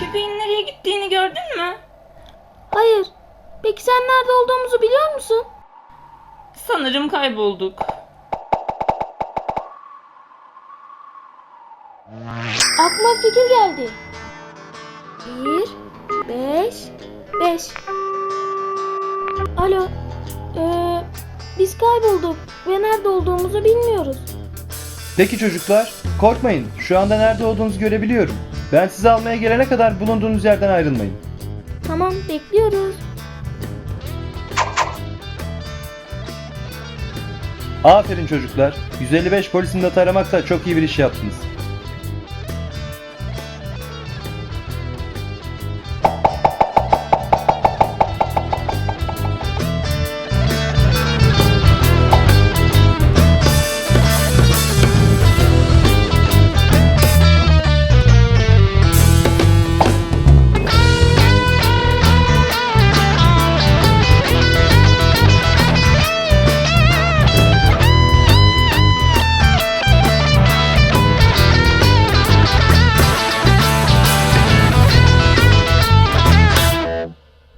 Köpeğin nereye gittiğini gördün mü? Hayır. Peki sen nerede olduğumuzu biliyor musun? Sanırım kaybolduk. Aklıma fikir geldi. Bir, beş, beş. Alo, ee, biz kaybolduk ve nerede olduğumuzu bilmiyoruz. Peki çocuklar, korkmayın. Şu anda nerede olduğunuzu görebiliyorum. Ben sizi almaya gelene kadar bulunduğunuz yerden ayrılmayın. Tamam bekliyoruz. Aferin çocuklar. 155 polisin notu aramakta çok iyi bir iş yaptınız.